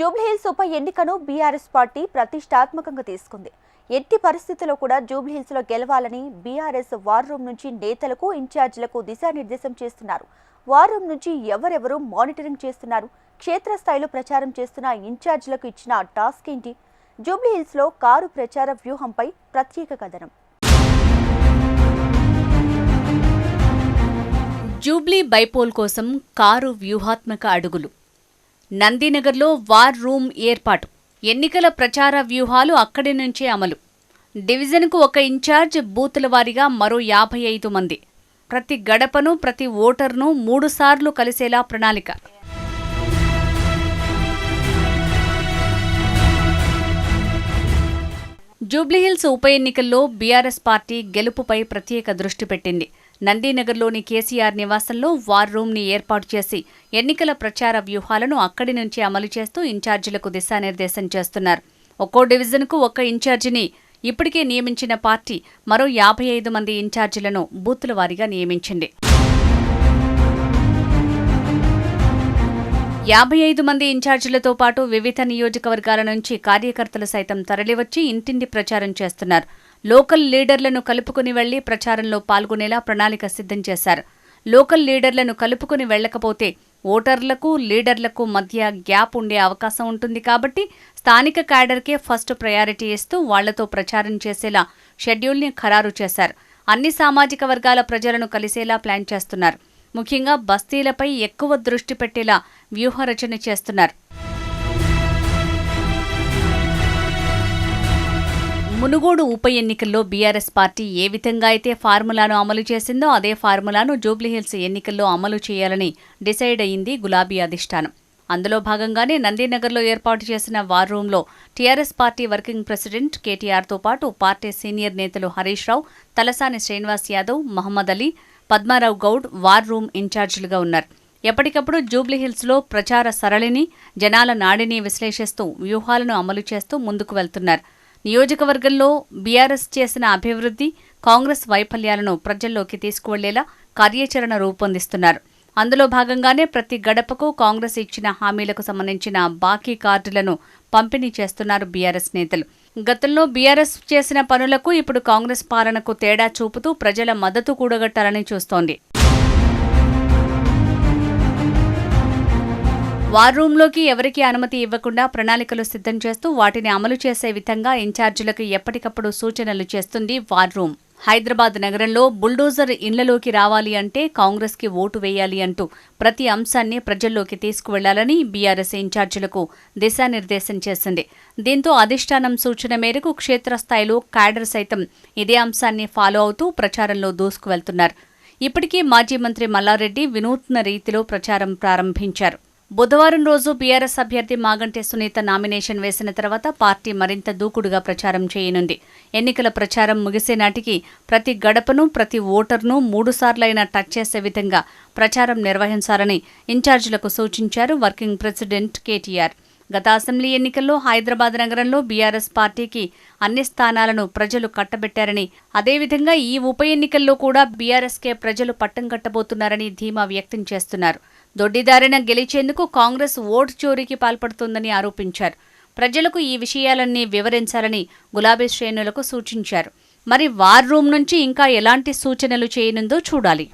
జూబ్లీహిల్స్ ఉప ఎన్నికను BRS party ప్రతిష్టాత్మకంగా తీసుకుంది. ఎట్టి పరిస్థితుల్లో కూడా జూబ్లీహిల్స్లో గెలవాలని బీఆర్ఎస్ వార్ రూమ్ నుంచి నేతలకు ఇన్ఛార్జీలకు దిశానిర్దేశం చేస్తున్నారు. వార్ రూమ్ నుంచి ఎవరెవరు మానిటరింగ్ చేస్తున్నారు? క్షేత్రస్థాయిలో ప్రచారం చేస్తున్న ఇన్ఛార్జీలకు ఇచ్చిన టాస్క్ ఏంటి? జూబ్లీహిల్స్లో కారు ప్రచార వ్యూహంపై ప్రత్యేక కథనం. జూబ్లీ బైపోల్ కోసం కారు వ్యూహాత్మక అడుగులు. నందినగర్లో వార్ రూమ్ ఏర్పాటు. ఎన్నికల ప్రచార వ్యూహాలు అక్కడి నుంచే అమలు. డివిజన్కు ఒక ఇన్ఛార్జ్ బూతుల వారీగా మరో యాభై ఐదు మంది. ప్రతి గడపను ప్రతి ఓటర్ను మూడుసార్లు కలిసేలా ప్రణాళిక. జూబ్లీహిల్స్ ఉప ఎన్నికల్లో బీఆర్ఎస్ పార్టీ గెలుపుపై ప్రత్యేక దృష్టి పెట్టింది. నందీనగర్లోని కేసీఆర్ నివాసంలో వార్ రూమ్ని ఏర్పాటు చేసి ఎన్నికల ప్రచార వ్యూహాలను అక్కడి నుంచి అమలు చేస్తూ ఇన్ఛార్జీలకు దిశానిర్దేశం చేస్తున్నారు. ఒక్కో డివిజన్కు ఒక్క ఇన్ఛార్జిని ఇప్పటికే నియమించిన పార్టీ మరో యాభై ఐదు మంది ఇన్ఛార్జీలను బూతుల వారీగా నియమించింది. యాభై ఐదు మంది ఇన్ఛార్జీలతో పాటు వివిధ నియోజకవర్గాల నుంచి కార్యకర్తలు సైతం తరలివచ్చి ఇంటింటి ప్రచారం చేస్తున్నారు. లోకల్ లీడర్లను కలుపుకుని వెళ్ళి ప్రచారంలో పాల్గొనేలా ప్రణాళిక సిద్ధం చేశారు. లోకల్ లీడర్లను కలుపుకుని వెళ్ళకపోతే ఓటర్లకు లీడర్లకు మధ్య గ్యాప్ ఉండే అవకాశం ఉంటుంది కాబట్టి స్థానిక క్యాడర్కే ఫస్ట్ ప్రయారిటీ ఇస్తూ వాళ్ళతో ప్రచారం చేసేలా షెడ్యూల్ని ఖరారు చేశారు. అన్ని సామాజిక వర్గాల ప్రజలను కలిసేలా ప్లాన్ చేస్తున్నారు. ముఖ్యంగా బస్తీలపై ఎక్కువ దృష్టి పెట్టేలా వ్యూహరచన చేస్తున్నారు. మునుగోడు ఉప ఎన్నికల్లో బీఆర్ఎస్ పార్టీ ఏ విధంగా అయితే ఫార్ములాను అమలు చేసిందో అదే ఫార్ములాను జూబ్లీహిల్స్ ఎన్నికల్లో అమలు చేయాలని డిసైడ్ అయింది గులాబీ అధిష్టానం. అందులో భాగంగానే నందీనగర్లో ఏర్పాటు చేసిన వార్ రూంలో టీఆర్ఎస్ పార్టీ వర్కింగ్ ప్రెసిడెంట్ కేటీఆర్తో పాటు పార్టీ సీనియర్ నేతలు హరీష్ రావు తలసాని శ్రీనివాస్ యాదవ్ మహమ్మద్ అలీ పద్మారావు గౌడ్ వార్ రూమ్ ఇన్ఛార్జీలుగా ఉన్నారు. ఎప్పటికప్పుడు జూబ్లీహిల్స్లో ప్రచార సరళిని జనాల నాడిని విశ్లేషిస్తూ వ్యూహాలను అమలు చేస్తూ ముందుకు వెళ్తున్నారు. నియోజకవర్గంలో బీఆర్ఎస్ చేసిన అభివృద్ధి కాంగ్రెస్ వైఫల్యాలను ప్రజల్లోకి తీసుకువెళ్ళేలా కార్యాచరణ రూపొందిస్తున్నారు. అందులో భాగంగానే ప్రతి గడపకు కాంగ్రెస్ ఇచ్చిన హామీలకు సంబంధించిన బాకీ కార్డులను పంపిణీ చేస్తున్నారు బీఆర్ఎస్ నేతలు. గతంలో బీఆర్ఎస్ చేసిన పనులకు ఇప్పుడు కాంగ్రెస్ పాలనకు తేడా చూపుతూ ప్రజల మద్దతు కూడగట్టాలని చూస్తోంది. వార్ రూంలోకి ఎవరికీ అనుమతి ఇవ్వకుండా ప్రణాళికలు సిద్ధం చేస్తూ వాటిని అమలు చేసే విధంగా ఇన్ఛార్జీలకు ఎప్పటికప్పుడు సూచనలు చేస్తుంది వార్ రూమ్. హైదరాబాద్ నగరంలో బుల్డోజర్ ఇండ్లలోకి రావాలి అంటే కాంగ్రెస్కి ఓటు వేయాలి అంటూ ప్రతి అంశాన్ని ప్రజల్లోకి తీసుకువెళ్ళాలని బీఆర్ఎస్ ఇన్ఛార్జీలకు దిశానిర్దేశం చేసింది. దీంతో అధిష్టానం సూచన మేరకు క్షేత్రస్థాయిలో క్యాడర్ సైతం ఇదే అంశాన్ని ఫాలో అవుతూ ప్రచారంలో దూసుకువెళ్తున్నారు. ఇప్పటికే మాజీ మంత్రి మల్లారెడ్డి వినూత్న రీతిలో ప్రచారం ప్రారంభించారు. బుధవారం రోజు బీఆర్ఎస్ అభ్యర్థి మాగంటి సునీత నామినేషన్ వేసిన తర్వాత పార్టీ మరింత దూకుడుగా ప్రచారం చేయనుంది. ఎన్నికల ప్రచారం ముగిసే నాటికి ప్రతి గడపను ప్రతి ఓటర్ను మూడుసార్లైనా టచ్ చేసే విధంగా ప్రచారం నిర్వహించాలని ఇన్ఛార్జీలకు సూచించారు వర్కింగ్ ప్రెసిడెంట్ కేటీఆర్. గత అసెంబ్లీ ఎన్నికల్లో హైదరాబాద్ నగరంలో బీఆర్ఎస్ పార్టీకి అన్ని స్థానాలను ప్రజలు కట్టబెట్టారని అదేవిధంగా ఈ ఉప ఎన్నికల్లో కూడా బీఆర్ఎస్కే ప్రజలు పట్టం కట్టబోతున్నారని ధీమా వ్యక్తం చేస్తున్నారు. దొడ్డిదారిన గెలిచేందుకు కాంగ్రెస్ ఓటు చోరీకి పాల్పడుతుందని ఆరోపించారు. ప్రజలకు ఈ విషయాలన్నీ వివరించాలని గులాబీ శ్రేణులకు సూచించారు. మరి వార్ రూమ్ నుంచి ఇంకా ఎలాంటి సూచనలు చేయనుందో చూడాలి.